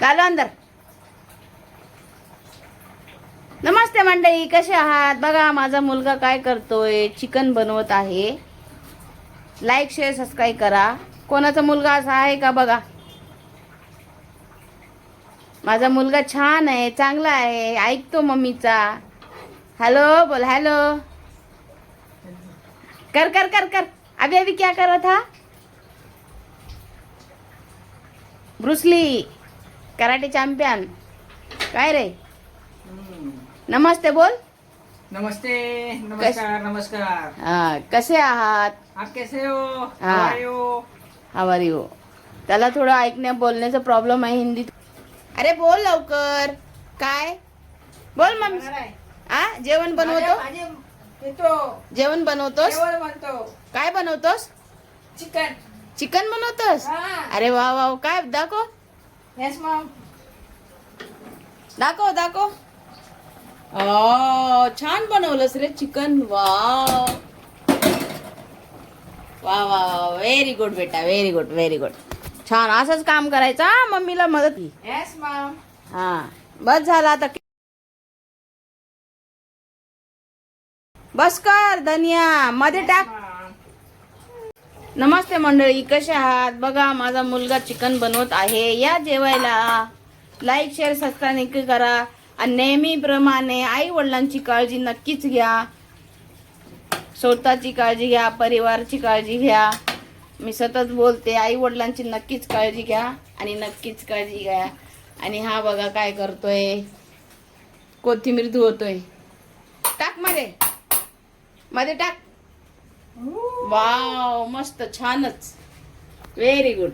चालू अंदर. नमस्ते मंडळी कसे आहात? बघा माझा मुलगा काय करतोय? चिकन बनवत आहे. लाईक शेअर सबस्क्राईब करा. कोणाचा मुलगा असा आहे का बघा? माझा मुलगा छान आहे चांगला आहे. ऐकतो मम्मीचा. हॅलो बोल हॅलो कर कर कर कर. अभी अभी क्या कर रहा था ब्रुसली कराटे चॅम्पियन काय रे? नमस्ते बोल. नमस्ते नमस्कार नमस्कार. हा कसे आहात? आप कैसे हो? हाँ. हो त्याला थोडं ऐकण्या बोलण्याचा प्रॉब्लेम आहे हिंदीत अरे बोल लवकर. काय? बोल मम्मी. आ? जेवण बनवतो? जेवण बनवतोस? काय बनवतोस? चिकन. चिकन बनवतोस. अरे वा वा. काय? दाखव. येस मॅम दाखव दाखव. ओ छान बनवलंस रे चिकन. वाव वा वा व्हेरी गुड बेटा. व्हेरी गुड व्हेरी गुड छान. असंच काम करायचं. हा मम्मीला मदत येस मॅम हा. बस झाला आता. बस कर धनिया. मध्ये टाक. नमस्ते मंडळी कसे आहात? बघा माझा मुलगा चिकन बनवत आहे. या जेवायला लाईक शेअर सस्ता नक्की करा आणि नेहमीप्रमाणे आई वडिलांची काळजी नक्कीच घ्या. स्वतःची काळजी घ्या परिवाराची काळजी घ्या. मी सतत बोलते आई वडिलांची नक्कीच काळजी घ्या आणि नक्कीच काळजी घ्या. आणि हा बघा काय करतोय. कोथिंबीर धुवतोय. टाकमध्ये. मध्ये टाक. वाव मस्त छानच. व्हेरी गुड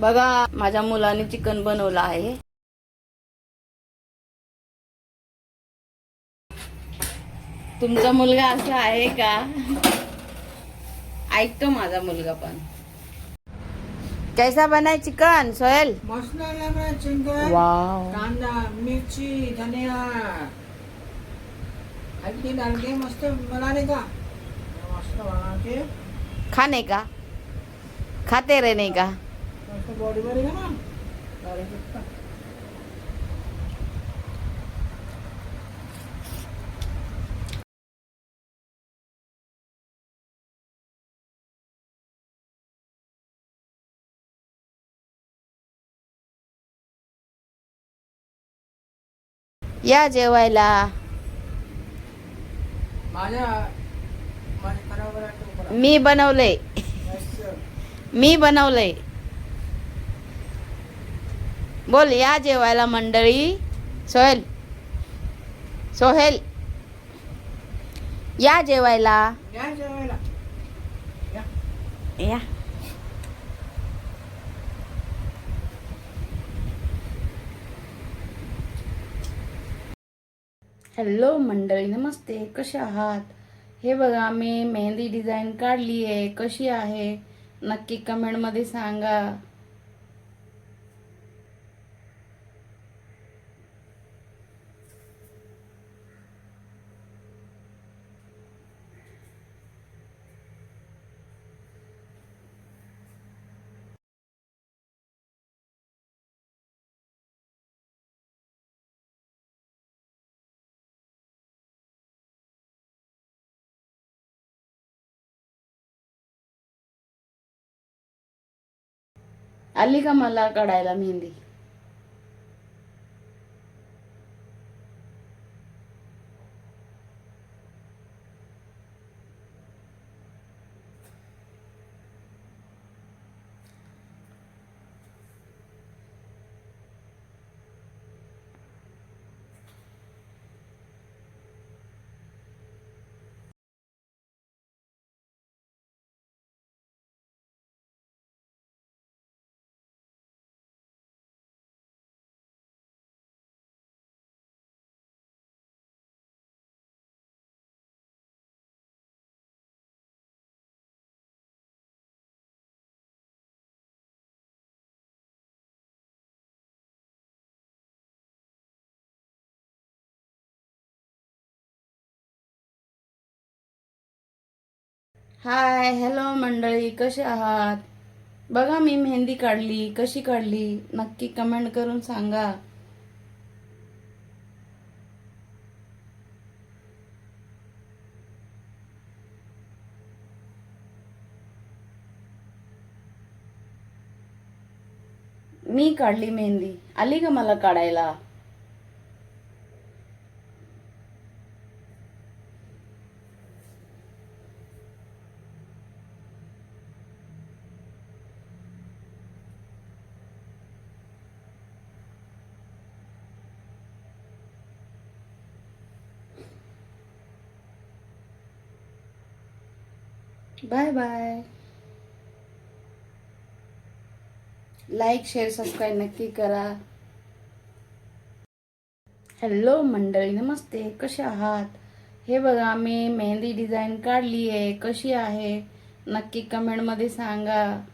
बघा माझ्या मुलाने चिकन बनवलं आहे. तुमचा मुलगा असा आहे का? ऐकतो माझा मुलगा पण. कैसा बनाय चिकन सोहेल? मस्त चिकन। कांदा मिर्ची धनिया। हल्दी डाल के मस्त बनाने का। मस्त बना के। खाने का? खाते रहने का? बॉडी बनेगा ना? या जेवायला. मी बनवलंय. मी बनवलंय. बोल या जेवायला मंडळी. सोहेल. सोहेल. या जेवायला. या जेवायला. या. या. हॅलो मंडळी नमस्ते कसे आहात? हे बघा मी मेहंदी डिझाईन काढली आहे कशी आहे? नक्की कमेंटमध्ये सांगा. आली का मला काढायला मेहंदी? हाय हॅलो मंडळी कसे आहात? बघा मी मेहंदी काढली कशी काढली? नक्की कमेंट करून सांगा. मी काढली मेहंदी. आली का मला काढायला? Bye bye. Like share subscribe नक्की करा. हॅलो मंडळी नमस्ते. कसे आहात? हे बघा मी मेहंदी डिझाईन काढली आहे कशी आहे? नक्की कमेंटमध्ये सांगा.